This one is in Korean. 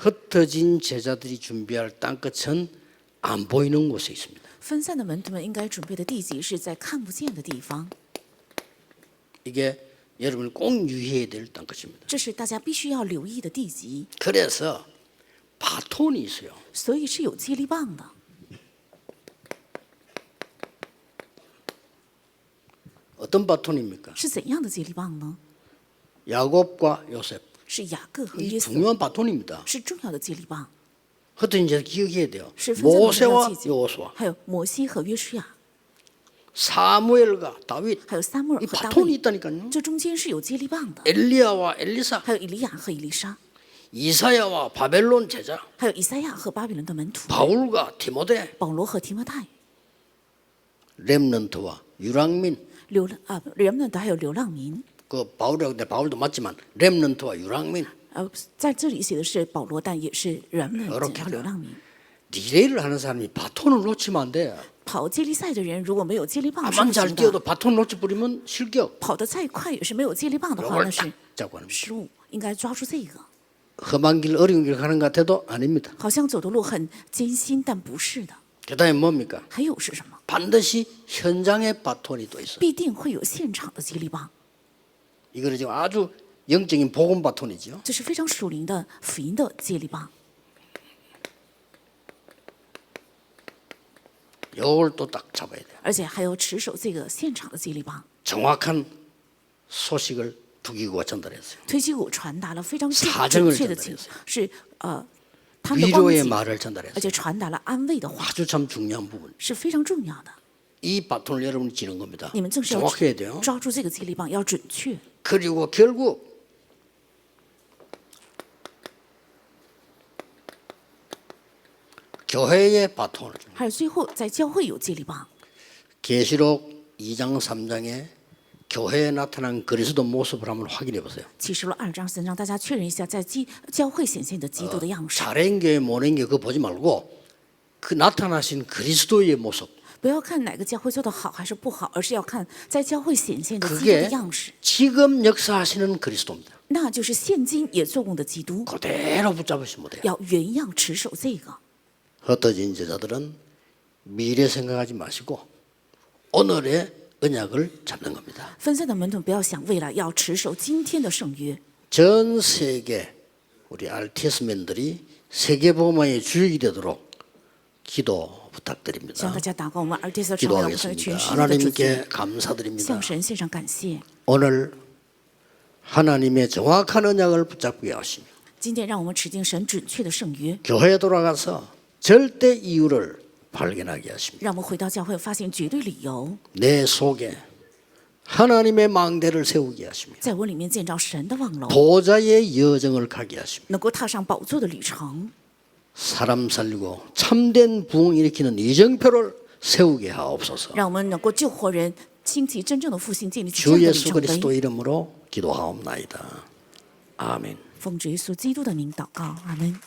흩어진 제자들이 준비할 땅끝은 안 보이는 곳에 있습니다. 分散的门徒们应该准备的地级是在看不见的地方， 이게 여러분이 꼭 유의해야 될 땅끝입니다. 这是大家必须要留意的地级， 그래서 바톤이 있어요. 所以是有接力棒的。 어떤 바톤입니까? 是怎样的接力棒呢？ 야곱과 요셉. 是雅各和 이 约瑟， 중요한 바톤입니다. 是重要的接力棒， 흩어진 제자 기억해야 돼요. 是分散的门徒要 모세와 记记。 여호수아, 还有摩西和约书亚， 사무엘과 다윗. 还有撒母耳 이 和大 바톤이 卫， 있다니까요. 这中间是有接力棒的。 엘리야와 엘리사, 还有以利亚和以利沙， 이사야와 바벨론 제자, 还有以赛亚和巴比伦的门徒， 바울과 디모데, 保罗和提摩太， 렘넌트와 유랑민. 流浪啊人们的还有流浪民。 그 바울이라고 내 바울도 맞지만 렘넌트와 유랑민. 呃，在这里写的是保罗，但也是人们 이렇게 和流浪民。 리레이를 하는 사람이 바톤을 놓치면 안 돼. 跑接力赛的人如果没有接力棒是 아만 不 잘 行 뛰어도 的， 바톤 놓치 버리면 실격. 跑得再快也是没有接力棒的话， 이걸 那是 딱 잡고 하는 거죠. 失误。应该抓住这个， 험한 길 어려운 길 가는 것 같아도 아닙니다. 好像走的路很艰辛，但不是的。 그다음에 뭡니까? 还有是什么？ 반드시 현장에 바톤이 또 있어. 必定会有现场的接力棒， 이거는 지금 아주 영적인 복음 바톤이죠. 这是非常属灵的福音的接力棒。 이걸 또 딱 잡아야 돼요. 而且还有持守这个现场的接力棒。 정확한 소식을 두기구가 전달했어요. 推基谷传达了非常准 사정을 准确的情 전달했어요 ，是呃他们的光 위로의 景， 말을 而 전달했어요. 且传达了安慰的话， 아주 참 중요한 부분. 是非常重要的。 이 바톤을 여러분이 쥐는 겁니다. 你们正是要 정확해야 돼요. 抓住这个接力棒，要准确。 그리고 결국 교회의 바톤을 줍니다. 还有最后在教会有接力棒， 계시록 2장 3장에 교회에 나타난 그리스도 모습을 한번 확인해 보세요. 启示录二章三章，大家确认一下，在基教会显现的基督的样式， 잘한 교회 못한 교회 그거 보지 말고 그 나타나신 그리스도의 모습 不要看哪个教会做得好还是不好，而是要看在教会显现的基督 그게 的样式， 지금 역사하시는 그리스도입니다. 那就是现今也做工的基督， 그대로 붙잡으시면 돼요. 要原样持守这个。 흩어진 제자들은 미래 생각하지 마시고 오늘의 언약을 잡는 겁니다. 分散的门徒不要想未来，要持守今天的圣约。 전 세계 우리 RTS맨들이 세계복음화의 주역이 되도록 기도 希望 부탁드립니다. 大家祷告，我们 r t s 成为了我们 기도하겠습니다. 全世界的主角 하나님께 ， 감사드립니다. 向神献上感谢。 오늘 하나님의 정확한 언약을 붙잡게 하시며 今天让我们持定神准确的圣约， 교회에 돌아가서 절대 이유를 발견하게 하십니다. 让我们回到教会发现绝对理由， 내 속에 하나님의 망대를 세우게 하시며 在我里面建造神的望楼， 보좌의 여정을 가게 하시며 能够踏上宝座的旅程， 사람 살리고 참된 부흥 일으키는 이정표를 세우게 하옵소서. 让我们能够救活人，兴起真正的复兴，建立起这 주 样的里 예수 程 그리스도 碑。 이름으로 기도하옵나이다. 아멘. 奉主耶稣基督的名祷告，阿门。